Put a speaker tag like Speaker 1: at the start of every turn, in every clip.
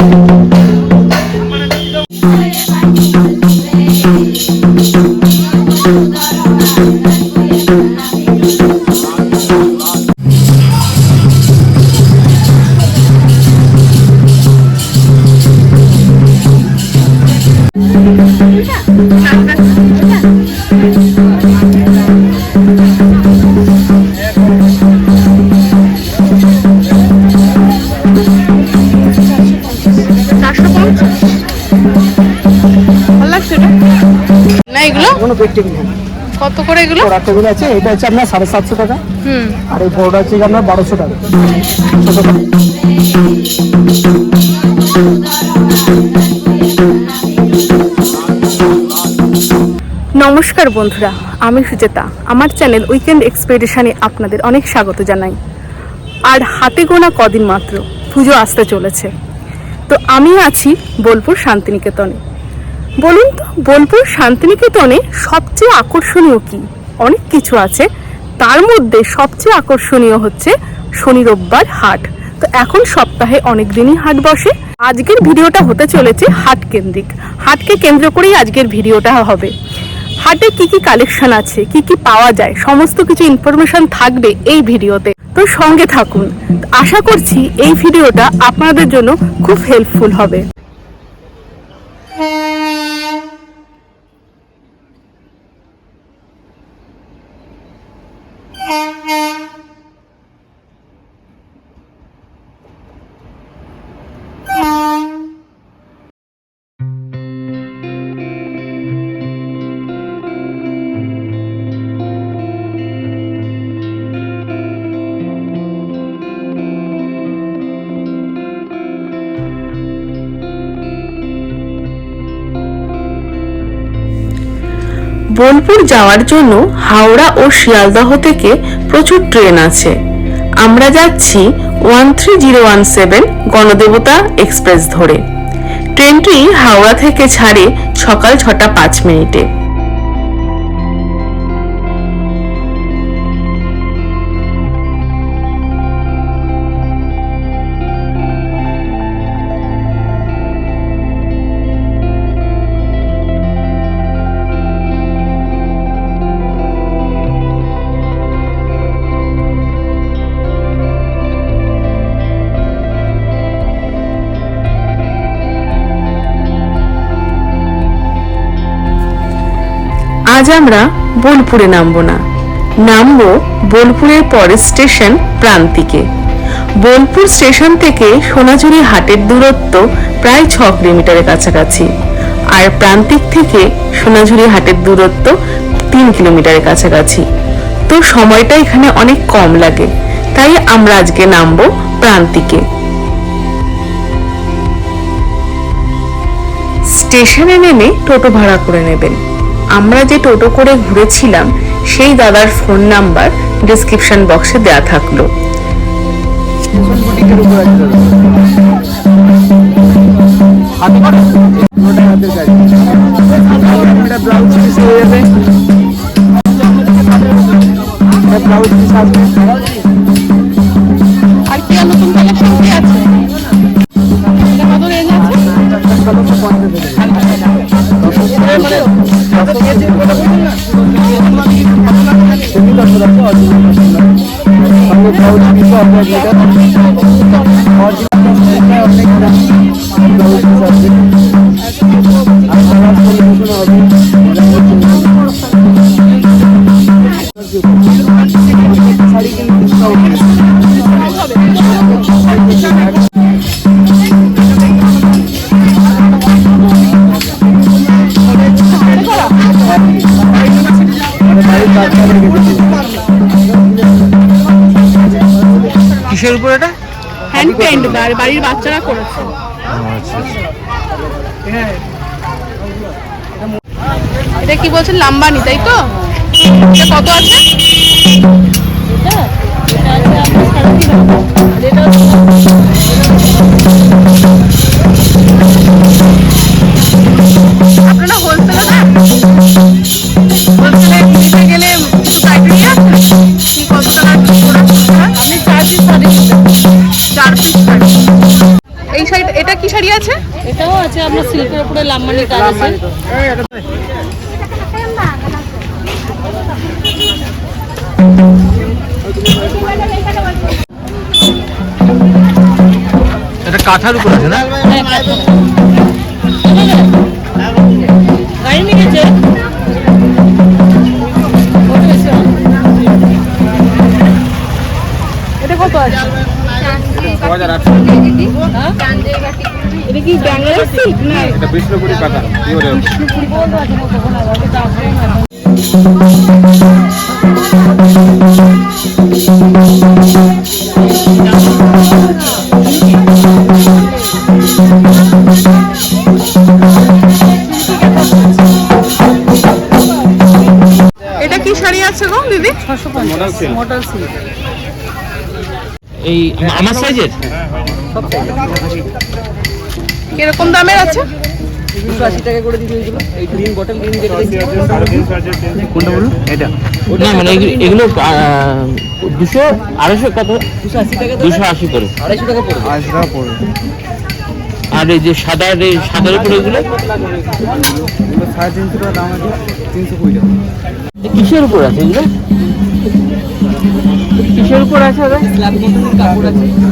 Speaker 1: Thank you. আছে এটা হচ্ছে আপনার সাড়ে সাতশো টাকা।
Speaker 2: হুম।
Speaker 1: আর এই বড়টা হচ্ছে আপনার বারোশো টাকা।
Speaker 2: নমস্কার বন্ধুরা আমি সুচেতা আমার চ্যানেল উইকেন্ড এক্সপেডিশনে আপনাদের অনেক স্বাগত জানাই। আর হাতে গোনা কদিন মাত্র পুজো আসতে চলেছে। তো আমি আছি বোলপুর শান্তিনিকেতনে। বলুন তো বোলপুর শান্তিনিকেতনে সবচেয়ে আকর্ষণীয় কি? অনেক কিছু আছে। তার মধ্যে সবচেয়ে আকর্ষণীয় হচ্ছে শনি রোববার হাট। তো এখন সপ্তাহে অনেক দিনই হাট বসে। আজকের ভিডিওটা হতে চলেছে হাট কেন্দ্রিক। হাটকে কেন্দ্র করেই আজকের ভিডিওটা হবে। হাটে কি কি কালেকশন আছে, কি কি পাওয়া যায়, সমস্ত কিছু ইনফরমেশন থাকবে এই ভিডিওতে। তো সঙ্গে থাকুন। আশা করছি এই ভিডিওটা আপনাদের জন্য খুব হেল্পফুল হবে। বোলপুর যাওয়ার জন্য হাওড়া ও শিয়ালদহ থেকে প্রচুর ট্রেন আছে। আমরা যাচ্ছি one three zero one seven Ganadevata express ধরে। ট্রেনটি হাওড়া থেকে ছাড়ে সকাল ছটা পাঁচ মিনিটে। আজ আমরা বোলপুরে নামবো না। নামবো বোলপুরের পরের স্টেশন প্রান্তিকে। বোলপুর স্টেশন থেকে সোনাঝুরি হাটের দূরত্ব প্রায় ছ কিলোমিটারের কাছাকাছি। আর প্রান্তিক থেকে সোনাঝুরি হাটের দূরত্ব তিন কিলোমিটারের কাছাকাছি। তো সময়টা এখানে অনেক কম লাগে, তাই আমরা আজকে নামবো প্রান্তিকে। স্টেশনে নেমে টোটো ভাড়া করে নেবেন। আমরা যে টোটো করে ঘুরেছিলাম সেই দাদার ফোন নাম্বার ডিসক্রিপশন বক্সে দেওয়া থাকল।
Speaker 3: Marjinal
Speaker 2: হ্যান্ড বাড়ির বাচ্চারা করেছে এটা কি বলছেন লাম্বানি তাই তো এটা কত আছে
Speaker 4: উপরে লাম্বানি কাজ আছে।
Speaker 3: এটা কাঁথার উপর আছে না?
Speaker 4: হ্যাঁ, গাড়ি নিয়ে গেছে।
Speaker 2: এটা কত আছে?
Speaker 4: হ্যাঁ?
Speaker 2: এটা কি ব্যাঙ্গালোর না
Speaker 1: এটা বিষ্ণুপুরি কাঁথা পিওরের
Speaker 2: এটা কি শাড়ি আছে গো দিদি?
Speaker 1: মডেল সিল্ক
Speaker 3: এই আমার সাইজের
Speaker 2: কীরকম দামের আছে?
Speaker 3: কোনটা বলুন? এটা। না মানে এগুলো- দুশো আড়াইশো কত? দুশো আশি করে।
Speaker 1: আড়াইশো টাকা পড়বে।
Speaker 3: আর এই যে সাদা এই সাদার উপরে এগুলো?
Speaker 1: এগুলো সাড়ে তিনশো টাকা দাম আছে তিনশো কুড়ি টাকা।
Speaker 3: কিসের উপর আছে এগুলো? কিসের উপর আছে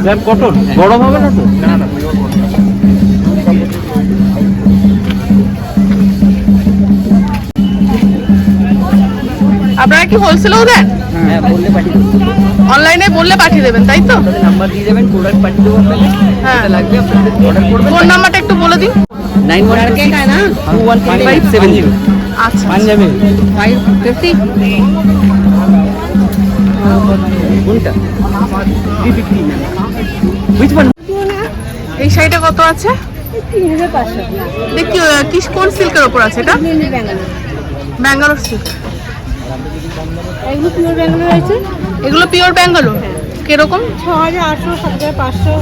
Speaker 3: স্ল্যাব কটন? গরম হবে না তো?
Speaker 1: না না।
Speaker 2: আপনারা কি হোলসেলেও দেন?
Speaker 5: হ্যাঁ বললে পাঠিয়ে
Speaker 2: অনলাইনে বললে পাঠিয়ে দেবেন তাই তো?
Speaker 5: নাম্বার দিয়ে দেবেন প্রোডাক্ট পাঠিয়ে দেবো আপনাদের।
Speaker 2: হ্যাঁ।
Speaker 5: লাগবে আপনাদের অর্ডার করবেন।
Speaker 2: ফোন নাম্বারটা একটু বলে দিন।
Speaker 5: Nine one two one five seven zero
Speaker 2: আচ্ছা।
Speaker 5: পাঞ্জাবি। ফাইভ ফিফটি কোনটা? উইচ ওয়ান
Speaker 2: এই শাড়িটা কত আছে? দেখি কোন সিল্কের ওপর আছে এটা? ব্যাঙ্গালোর সিল্ক
Speaker 4: এগুলো পিওর ব্যাঙ্গালোর আছে?
Speaker 2: এগুলো পিওর ব্যাঙ্গালোর কীরকম?
Speaker 4: ছ হাজার আটশো সাত হাজার পাঁচশো।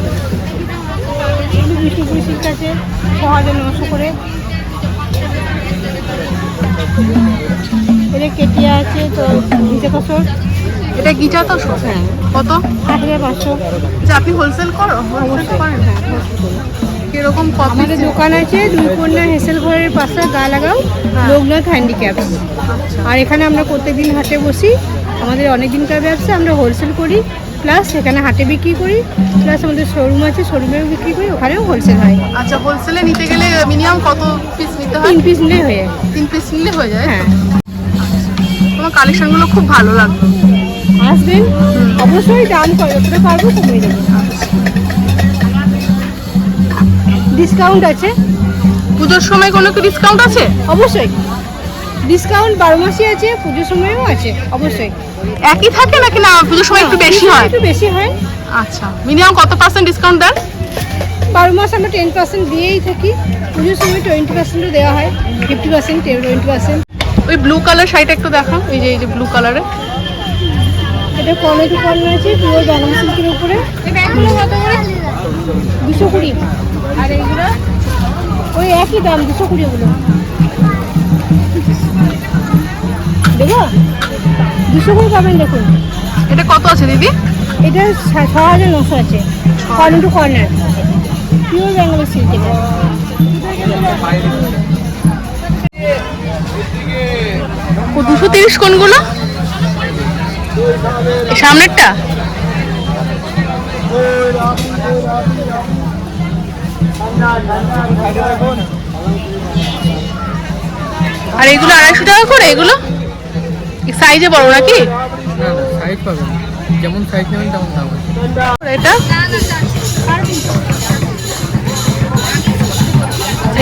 Speaker 4: এগুলো বিষ্ণুপুরি সিল্ক আছে ছ হাজার নশো করে। এটা কেটিয়া আছে তো নিচে কসর।
Speaker 2: এটা গিজা তো
Speaker 4: হ্যাঁ।
Speaker 2: কত?
Speaker 4: সাত হাজার পাঁচশো।
Speaker 2: যে আপনি হোলসেল করো হোলসেল করেন? কীরকম কত
Speaker 4: আমাদের দোকান আছে দুই কন্যা হেসেল ঘরের পাশে গা লাগাও লোকনাথ হ্যান্ডিক্যাপ আর এখানে আমরা প্রত্যেকদিন হাটে বসি আমাদের অনেক দিনকার ব্যবসা আমরা হোলসেল করি প্লাস এখানে হাটে বিক্রি করি প্লাস আমাদের শোরুম আছে শোরুমেও বিক্রি করি ওখানেও হোলসেল হয়।
Speaker 2: আচ্ছা হোলসেলে নিতে গেলে মিনিমাম কত পিস নিতে হয়?
Speaker 4: তিন পিস নিলেই হয়ে যায়।
Speaker 2: তিন পিস নিলে হয়ে যায়?
Speaker 4: হ্যাঁ।
Speaker 2: তোমার কালেকশনগুলো খুব ভালো লাগল।
Speaker 4: আসবেন? অবশ্যই দাম যতটা পারব কমিয়ে দেবো। ডিসকাউন্ট আছে।
Speaker 2: পুজোর সময় কোনো কি ডিসকাউন্ট আছে?
Speaker 4: অবশ্যই। ডিসকাউন্ট বারো মাসই আছে পুজোর সময়ও আছে অবশ্যই।
Speaker 2: একই থাকে নাকি না পুজোর সময় একটু বেশি হয়?
Speaker 4: একটু বেশি হয়।
Speaker 2: আচ্ছা মিনিমাম কত পার্সেন্ট ডিসকাউন্ট দেন?
Speaker 4: বারো মাস আমরা টেন পার্সেন্ট দিয়েই থাকি। পুজোর সময় টোয়েন্টি পার্সেন্টও দেওয়া হয় ফিফটি পার্সেন্ট টোয়েন্টি পার্সেন্ট
Speaker 2: ওই ব্লু কালার শাড়িটা একটু দেখাও এই যে এই যে ব্লু কালারে
Speaker 4: এটা কমে টু কম আছে পুরো বানাম সিল্কের উপরে দুশো একই দাম দুশো কুড়ি ওগুলো দেবো দুশো কুড়ি পাবেন দেখুন।
Speaker 2: এটা কত আছে দিদি?
Speaker 4: এটা ছ- হাজার নশো আছে কর্নার টু কর্নার পিওর বেঙ্গলের সিল্ক এটা।
Speaker 2: ও দুশো তিরিশ কোনগুলো? এই সামনেরটা? আর এগুলো আড়াইশো টাকা করে এগুলো? সাইজে বড় নাকি?
Speaker 5: সাইজ পাবেন যেমন সাইজ নেবেন তেমন দাম
Speaker 2: এটা?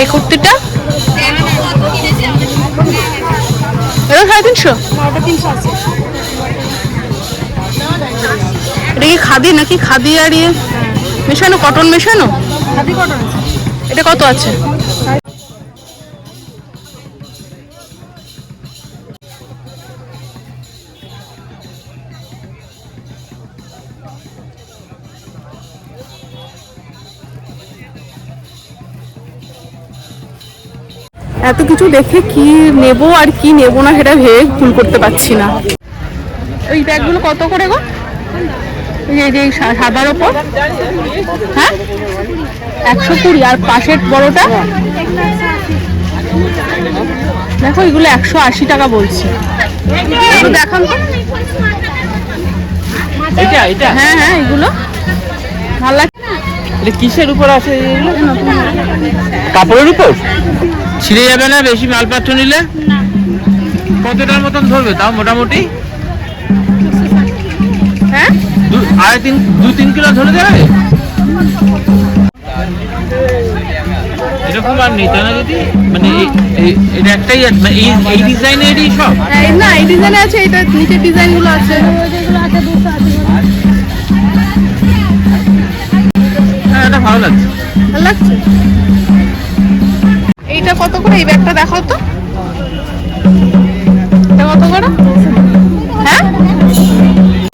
Speaker 2: এই কুর্তিটা? এটা সাড়ে তিনশো?
Speaker 4: তিনশো
Speaker 2: এটা কি খাদি নাকি? খাদি আর ইয়ে? মেশানো কটন মেশানো?
Speaker 4: খাদি কটন
Speaker 2: এটা কত আছে? এত কিছু দেখে কি নেব আর কি নেব না সেটা ভেবে ভুল করতে পারছি না। ওই ব্যাগগুলো কত করে গো? এই যে- এই সা- সাদার ওপর। হ্যাঁ? একশো কুড়ি আর পাশের বড়টা? দেখো এগুলো একশো আশি টাকা বলছে। দেখান তো।
Speaker 3: এটা এটা?
Speaker 2: হ্যাঁ হ্যাঁ এগুলো। ভালো লাগছে
Speaker 3: এটা কিসের উপর আছে কাপড়ের উপর? ছিঁড়ে যাবে না বেশি মালপত্র নিলে? কতটার মতন ধরবে? তাও মোটামুটি?
Speaker 2: হ্যাঁ?
Speaker 3: দু- আড়াই তিন দু তিন কিলো ধরে দেবে এরকম আর নেই তাই না যদি? মানে এটা একটাই আছে মানে এই এই সব?
Speaker 2: না এই ডিজাইন আছে এটা নিচের আছে।
Speaker 3: হ্যাঁ এটা ভালো লাগছে।
Speaker 2: ভালো লাগছে? এইটা কত করে? এই ব্যাগটা দেখাও তো। এটা কত করে? হ্যাঁ?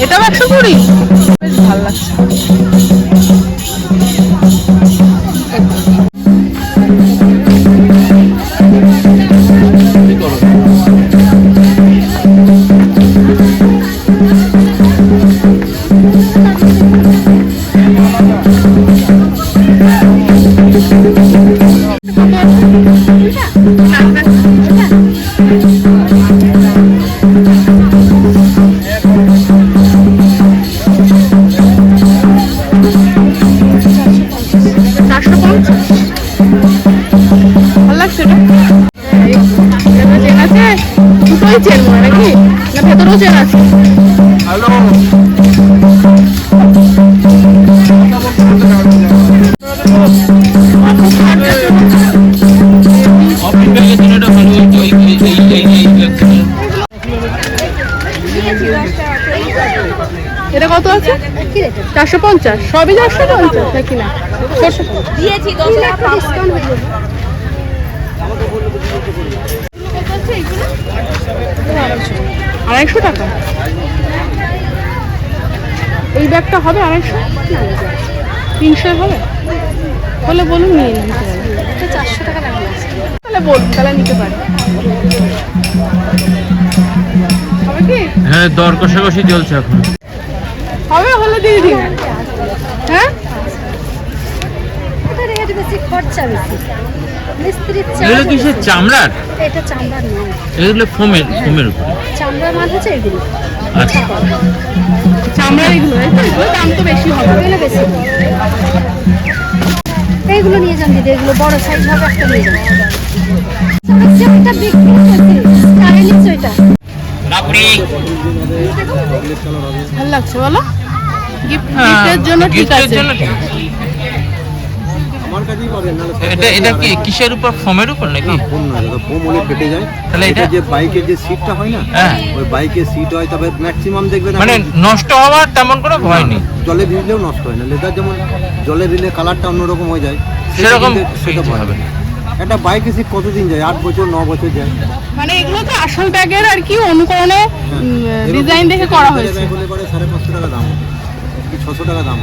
Speaker 2: এটাও একশো কুড়ি? বেশ ভালো লাগছে। এটা কত আছে? চারশো পঞ্চাশ। সবই চারশো পঞ্চাশ? নাকি না?
Speaker 4: দিয়েছি দশ টাকা ডিসকাউন্ট হয়ে যাবে।
Speaker 2: আড়াইশো টাকা। এই ব্যাগটা হবে আড়াইশো? তিনশো হবে? বলে বলুন নিয়ে নিতে পারি
Speaker 4: চারশো টাকা লাগবে।
Speaker 2: তাহলে বলুন তাহলে নিতে পারি
Speaker 3: দর কষাকষি চলছে এখন।
Speaker 2: হবে হলে দিয়ে দিন। হ্যাঁ?
Speaker 4: এটা
Speaker 3: এগুলো কিসের চামড়ার?
Speaker 4: এটা চামড়ার নয়।
Speaker 3: এগুলো ফোমের ফোমের উপর।
Speaker 4: চামড়ার মাল হচ্ছে এগুলো।
Speaker 3: আচ্ছা।
Speaker 2: চামড়ার এগুলো এগুলো দাম তো বেশি হবে।
Speaker 4: এগুলো বেশি। এইগুলো নিয়ে যান দিদি এগুলো বড় সাইজ হবে একটা নিয়ে যান। আচ্ছা, চাইনিজ ওইটা
Speaker 2: ভালো লাগছে বলো? গিফটের জন্য ঠিক আছে।
Speaker 3: জন্য ঠিক। আছে।
Speaker 1: আমার কাছেই পাবেন নাহলে
Speaker 3: এটা এটা কি কিসের উপর? ফোমের উপর নাকি?
Speaker 1: ফোম না দাদা ফোম হলে ফেটে যায়।
Speaker 3: তাহলে
Speaker 1: এটা
Speaker 3: এটা-
Speaker 1: যে বাইকের যে সিটটা হয় না
Speaker 3: হ্যাঁ।
Speaker 1: ওই বাইকের সিট হয় তবে ম্যাক্সিমাম দেখবেন
Speaker 3: মানে নষ্ট হওয়ার তেমন কোনো ভয় নেই।
Speaker 1: জলে ভিজলেও নষ্ট হয় না। লেদার যেমন জলে ভিজলে কালারটা অন্যরকম হয়ে যায়।
Speaker 3: সেরকম
Speaker 1: সেটা ভয়
Speaker 3: হবে
Speaker 1: হবে
Speaker 3: না।
Speaker 1: একটা বাইকের সিট কতদিন যায়? আট বছর ন বছর যায়?
Speaker 2: মানে এগুলো তো আসল ব্যাগের আর কি অনুকরণে ডিজাইন দেখে করা হয়েছে।
Speaker 1: বলে করে সাড়ে পাঁচশো টাকা দাম কি ছশো টাকা দাম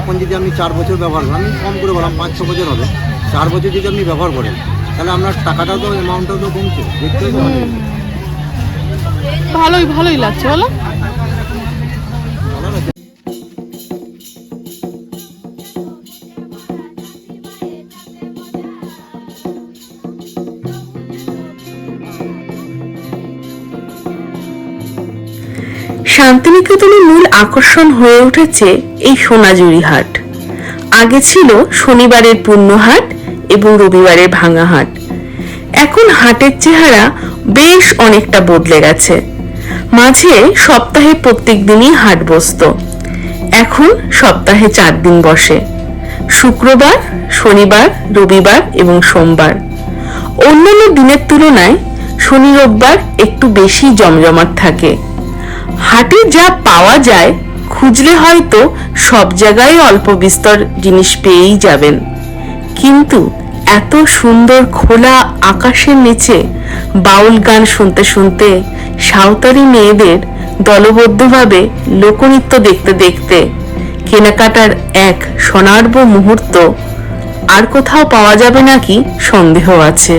Speaker 1: এখন যদি আপনি চার বছর ব্যবহার করেন আমি কম করে বললাম পাঁচ ছ বছর হবে। চার বছর যদি আপনি ব্যবহার করেন তাহলে আপনার টাকাটাও তো অ্যামাউন্টটাও তো কমছে। দেখতে
Speaker 2: ভালোই ভালোই লাগছে বলো?
Speaker 6: শান্তিনিকেতনের মূল আকর্ষণ হয়ে উঠেছে এই সোনাঝুরি হাট। আগে ছিল শনিবারের পূর্ণহাট এবং রবিবারের ভাঙা হাট। এখন হাটের চেহারা বেশ অনেকটা বদলে গেছে। মাঝে সপ্তাহে প্রত্যেক দিনই হাট বসতো। এখন সপ্তাহে চার দিন বসে। শুক্রবার, শনিবার, রবিবার এবং সোমবার। অন্যান্য দিনের তুলনায় শনি রোববার একটু বেশি জমজমাট থাকে। হাটে যা পাওয়া যায়, খুঁজলে হয়তো সব জায়গায় অল্প বিস্তর জিনিস পেয়েই যাবেন। কিন্তু এত সুন্দর খোলা আকাশের নিচে বাউল গান শুনতে শুনতে সাঁওতালি মেয়েদের দলবদ্ধভাবে লোকনৃত্য দেখতে দেখতে কেনাকাটার এক সোনার্ব মুহূর্ত আর কোথাও পাওয়া যাবে নাকি সন্দেহ আছে।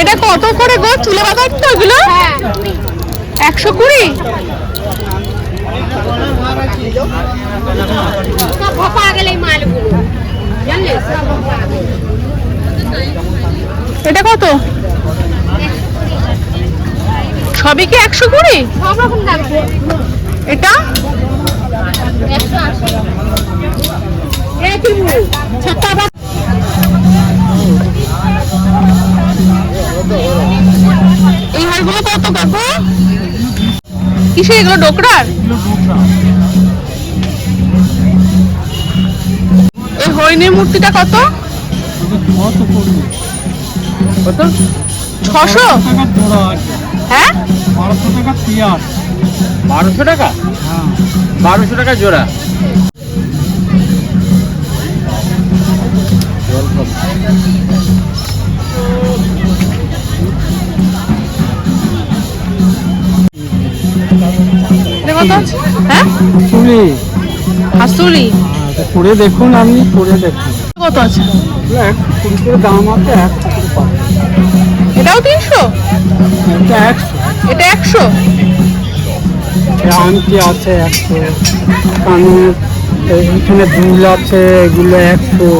Speaker 2: এটা কত করে গো? চুলে বাঁধার তো ওগুলো? একশো কুড়ি? এটা কত? সবই কি একশো কুড়ি? এটা? এই হারগুলো কত কাকু? কিসে এগুলো ডোকরার? এই হরিণের মূর্তিটা কত?
Speaker 3: কত?
Speaker 2: ছশো? হ্যাঁ?
Speaker 3: বারোশো টাকা বারোশো টাকা? জোড়া।
Speaker 2: এটা কত? আছে হ্যাঁ
Speaker 5: চুলি
Speaker 2: হাসুলি
Speaker 5: করে দেখুন আপনি করে দেখুন।
Speaker 2: কত আছে?
Speaker 5: এক দাম আছে পাবেন
Speaker 2: এটাও তিনশো?
Speaker 5: এটা একশো।
Speaker 2: এটা একশো?
Speaker 5: আংটি আছে একশো কানের এইখানে দুল আছে এগুলো একশো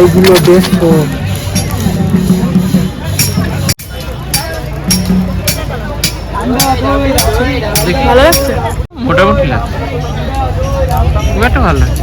Speaker 5: এইগুলো দেড়শো।
Speaker 2: ভালো লাগছে?
Speaker 3: মোটামুটি লাগছে। খুব একটা ভালো লাগছে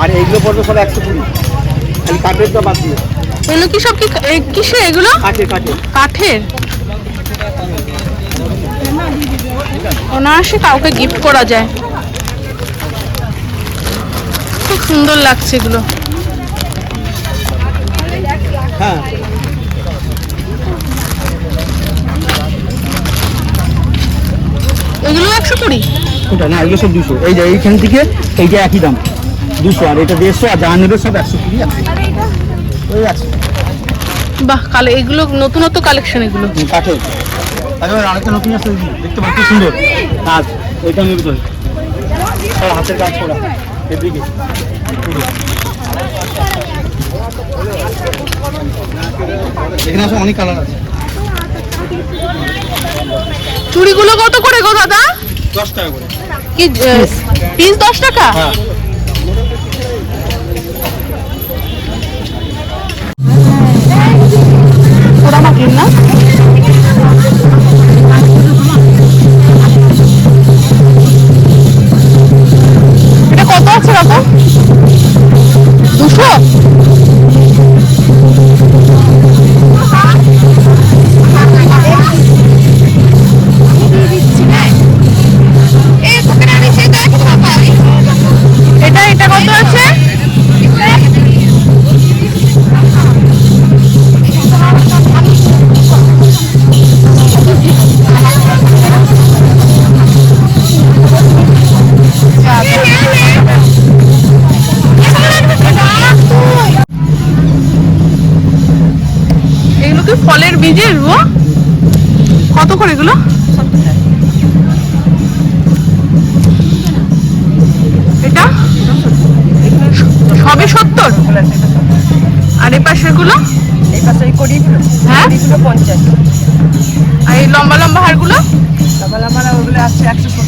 Speaker 1: আর এইগুলো পড়বে সব একশো কুড়ি। খালি কাঠের তো বাদ দিয়ে।
Speaker 2: এগুলো কি সব কি কিসে এগুলো?
Speaker 1: কাঠের কাঠের।
Speaker 2: কাঠের? অনায়াসে কাউকে গিফট করা যায়। খুব সুন্দর লাগছে এগুলো।
Speaker 1: হ্যাঁ।
Speaker 2: এগুলো একশো কুড়ি?
Speaker 1: ওটা না এগুলো সব দুশো। এই যে এইখান থেকে এইটা একই দাম। দুশো আর এটা দেড়শো আর যা নেবে সব একশো কুড়ি আছে ওই আছে
Speaker 2: বাহ কালে এগুলো নতুনত্ব কালেকশন এগুলো।
Speaker 1: কাঠের। তারপরে আরেকটা নতুন আছে দেখতে পাচ্ছি সুন্দর। কাজ ওইটা নেবে তো হাতের কাজ করা। এদিকে। এখানে আছে অনেক কালার আছে।
Speaker 2: চুড়িগুলো কত করে গো দাদা?
Speaker 1: দশ টাকা করে।
Speaker 2: কি পিস দশ টাকা?
Speaker 1: হ্যাঁ।
Speaker 2: ওরা না। এটা কত আছে বাবা দুশো? এটা এটা কত আছে? ফলের বীজের কত করে এগুলো? এটা? সবে সত্তর? আর এই
Speaker 7: পাশেরগুলো
Speaker 2: হ্যাঁ?
Speaker 7: পঞ্চাশ
Speaker 2: আর এই লম্বা লম্বা
Speaker 7: হাড়গুলো লম্বা লম্বা একশো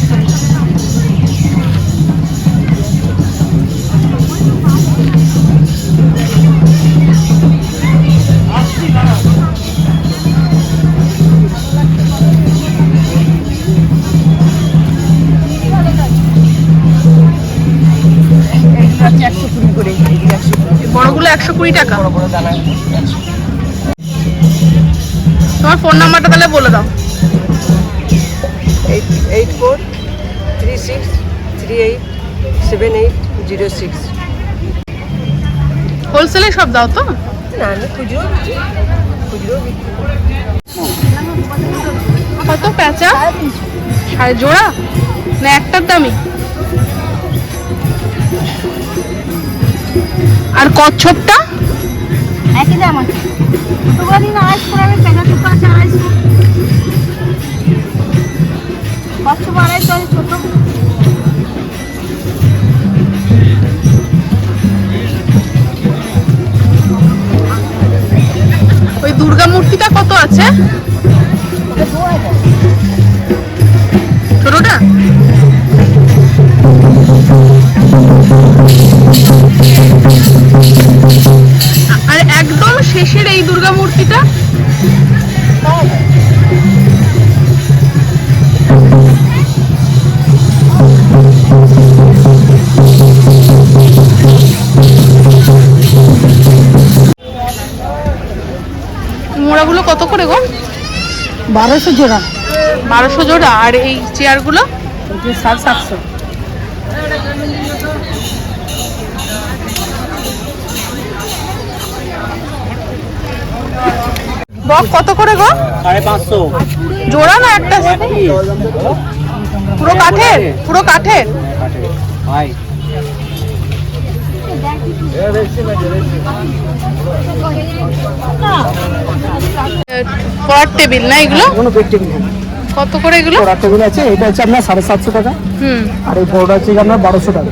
Speaker 7: একশো কুড়ি করে
Speaker 2: বড়গুলো একশো কুড়ি টাকা?
Speaker 7: বড় বড় দানা
Speaker 2: তোমার ফোন নাম্বারটা তাহলে বলে দাও।
Speaker 7: Eight eight four three six three eight seven eight zero six.
Speaker 2: হোলসেলে সব দাও তো?
Speaker 7: না আমি খুচরো খুচরো
Speaker 2: কত প্যাঁচা? সাড়ে জোড়া? না একটার দামি আর কচ্ছপটা?
Speaker 4: একই দাম আছে। দিন আড়াইশো করে আমি পেঁচা টুকু আছে আড়াইশো কচ্ছপ আড়াইশো আছে ছোটো।
Speaker 2: ওই দুর্গা মূর্তিটা কত আছে? ছোটটা? দুর্গা মূর্তিটা? মোড়াগুলো কত করে গো?
Speaker 4: বারোশো জোড়া।
Speaker 2: বারোশো জোড়া আর এই চেয়ারগুলো?
Speaker 4: সাড়ে সাতশো।
Speaker 2: বক কত করে গো?
Speaker 5: সাড়ে পাঁচশো।
Speaker 2: জোড়া না একটা? পুরো কাঠের? পুরো কাঠের?
Speaker 5: ভাই।
Speaker 2: পড়ার টেবিল না এগুলো?
Speaker 5: কোনো বেড টেবিল
Speaker 2: কত করে এগুলো?
Speaker 5: পড়ার টেবিল আছে এটা হচ্ছে আপনার সাড়ে সাতশো টাকা।
Speaker 2: হুম।
Speaker 5: আর এই বড়টা হচ্ছে আপনার বারোশো টাকা।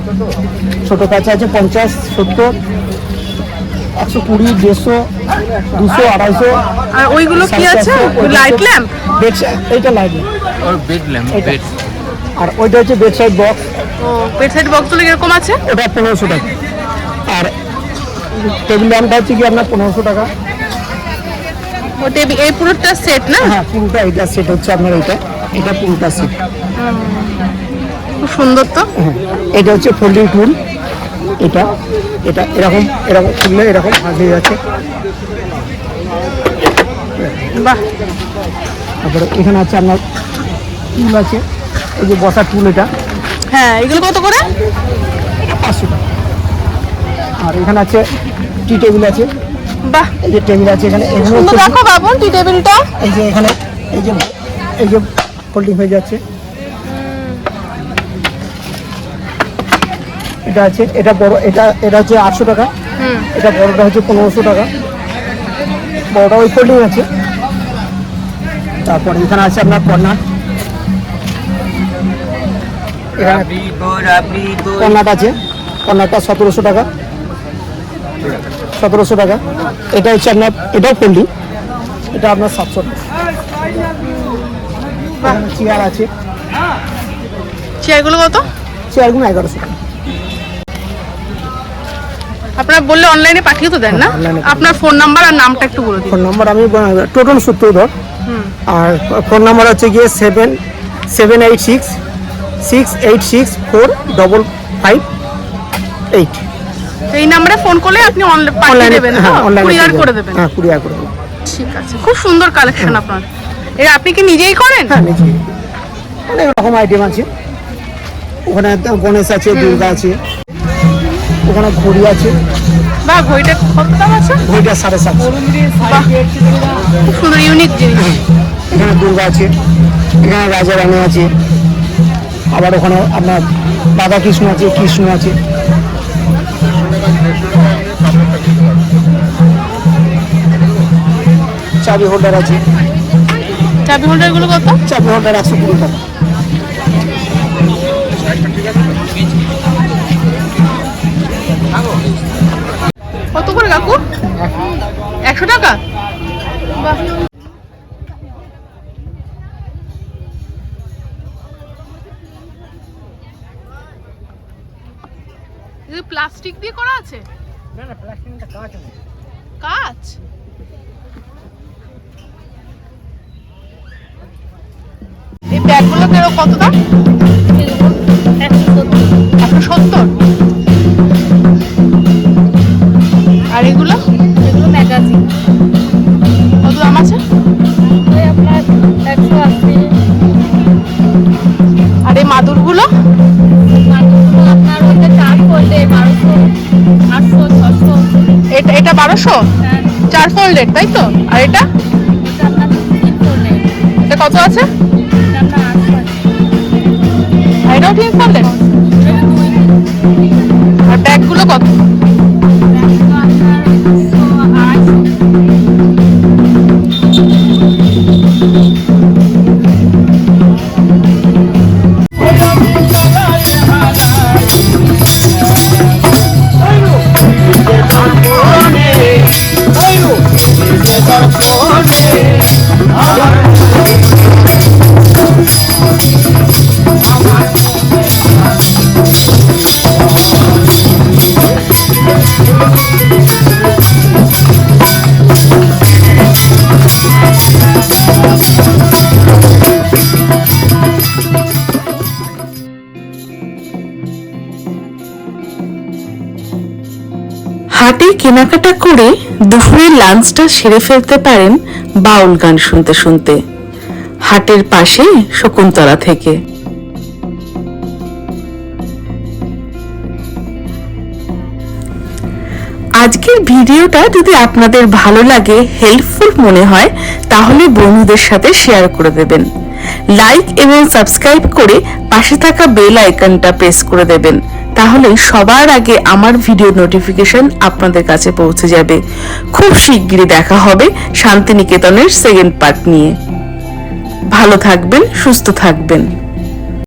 Speaker 5: ছোটো কাছে আছে পঞ্চাশ সত্তর একশো কুড়ি দেড়শো দুশো আড়াইশো
Speaker 2: আর ওইগুলো কি আছে? Light lamp?
Speaker 5: বেড এইটা লাইট
Speaker 3: ওর বেড ল্যাম্প বেড।
Speaker 5: আর ওইটা হচ্ছে বেড সাইড বক্স।
Speaker 2: ও বেডসাইড বক্সগুলো কীরকম আছে?
Speaker 5: ওটা পনেরোশো টাকা। আর টেবিল ল্যাম্পটা হচ্ছে কি আপনার পনেরোশো টাকা।
Speaker 2: ও টেবিল এই পুরোটা সেট না?
Speaker 5: হ্যাঁ পুরোটা এটা সেট হচ্ছে আপনার এটা এটা পুরোটা সেট।
Speaker 2: খুব সুন্দর তো।
Speaker 5: হ্যাঁ এটা হচ্ছে ফোল্ডিং টুল। এটা। এটা এরকম এরকম খুললে এরকম ভাঁজ হয়ে যাচ্ছে।
Speaker 2: বাহ।
Speaker 5: তারপরে এখানে আছে আপনার টুল আছে এই যে বসার টুল এটা।
Speaker 2: হ্যাঁ এগুলো কত করে?
Speaker 5: পাঁচশো টাকা। আর এখানে আছে টি টেবিল আছে।
Speaker 2: বাহ।
Speaker 5: এই যে টেবিল আছে এখানে
Speaker 2: দেখো বাবন টি টেবিলটা।
Speaker 5: এই যে এখানে এই যে এই যে ফোল্ডিং হয়ে যাচ্ছে। এটা আছে এটা বড় এটা এটা হচ্ছে আটশো টাকা।
Speaker 2: হুম।
Speaker 5: এটা বড়টা হচ্ছে পনেরোশো টাকা। বড়টা ওই ফোল্ডিং আছে। তারপর এখানে আছে আপনার কর্নার কর্নার আছে। কর্নারটা সতেরোশো টাকা। সতেরোশো টাকা। এটা হচ্ছে আপনার এটাও ফোল্ডিং এটা আপনার সাতশো টাকা। চেয়ার আছে।
Speaker 2: চেয়ারগুলো কত?
Speaker 5: চেয়ারগুলো এগারোশো টাকা।
Speaker 2: আপনারা বললে অনলাইনে পাঠিয়ে তো দেন না?
Speaker 5: হ্যাঁ,
Speaker 2: আপনার ফোন নাম্বার আর নামটা একটু বলে দিন।
Speaker 5: ফোন নাম্বার আমি টোটাল সূত্রধর আর ফোন নাম্বার হচ্ছে গিয়ে seven seven eight six six eight six four double five eight
Speaker 2: এই নাম্বারে ফোন করলে আপনি অনলাইন দেবেন
Speaker 5: হ্যাঁ অনলাইনে
Speaker 2: কুরিয়ার করে দেবেন।
Speaker 5: হ্যাঁ কুরিয়ার করে দেবেন।
Speaker 2: ঠিক আছে খুব সুন্দর কালেকশন আপনার। এর আপনি কি নিজেই করেন?
Speaker 5: হ্যাঁ নিজে অনেক রকম আইটেম আছে। ওখানে গণেশ আছে দুর্গা আছে। ওখানে ঘড়ি আছে।
Speaker 2: বা ঘড়িটা কত দাম আছে?
Speaker 5: ঘড়িটা সাড়ে সাতশো।
Speaker 2: খুব সুন্দর ইউনিক জিনিস।
Speaker 5: এখানে দুর্গা আছে এখানে রাজা রানী আছে আবার ওখানে আপনার রাধা কৃষ্ণ আছে কৃষ্ণ আছে। চাবি হোল্ডার আছে।
Speaker 2: চাবি হোল্ডারগুলো কত?
Speaker 5: চাবি হোল্ডার একশো কুড়ি টাকা।
Speaker 2: কত করে কাকু? একশো টাকা? প্লাস্টিক দিয়ে করা আছে?
Speaker 5: না না প্লাস্টিকটা কাজ
Speaker 2: কাজ? এই ব্যাগগুলো কেন কত দাম? একশো সত্তর?
Speaker 4: কাছাকাছি
Speaker 2: কত দাম আছে?
Speaker 4: একশো আর এই মাদুরগুলো আটশো এটা এটা বারোশো?
Speaker 2: চার ফোল্ডেড তাই তো? আর এটা? এটা কত আছে? এটাও ঠিক ফোল্ডেড আর ব্যাগগুলো কত?
Speaker 6: কেনাকাটা করে দুপুরের লাঞ্চটা সেরে ফেলতে পারেন বাউল গান শুনতে শুনতে। হাটের পাশে শকুন্তলা থেকে। আজকের ভিডিওটা যদি আপনাদের ভালো লাগে হেল্পফুল মনে হয়, তাহলে বন্ধুদের সাথে শেয়ার করে দেবেন। লাইক এবং সাবস্ক্রাইব করে পাশে থাকা বেল আইকনটা প্রেস করে দেবেন। তাহলে সবার আগে আমার ভিডিও নোটিফিকেশন আপনাদের কাছে পৌঁছে যাবে। খুব শিগগিরই দেখা হবে শান্তিনিকেতনের সেকেন্ড পার্ট নিয়ে। ভালো থাকবেন, সুস্থ থাকবেন।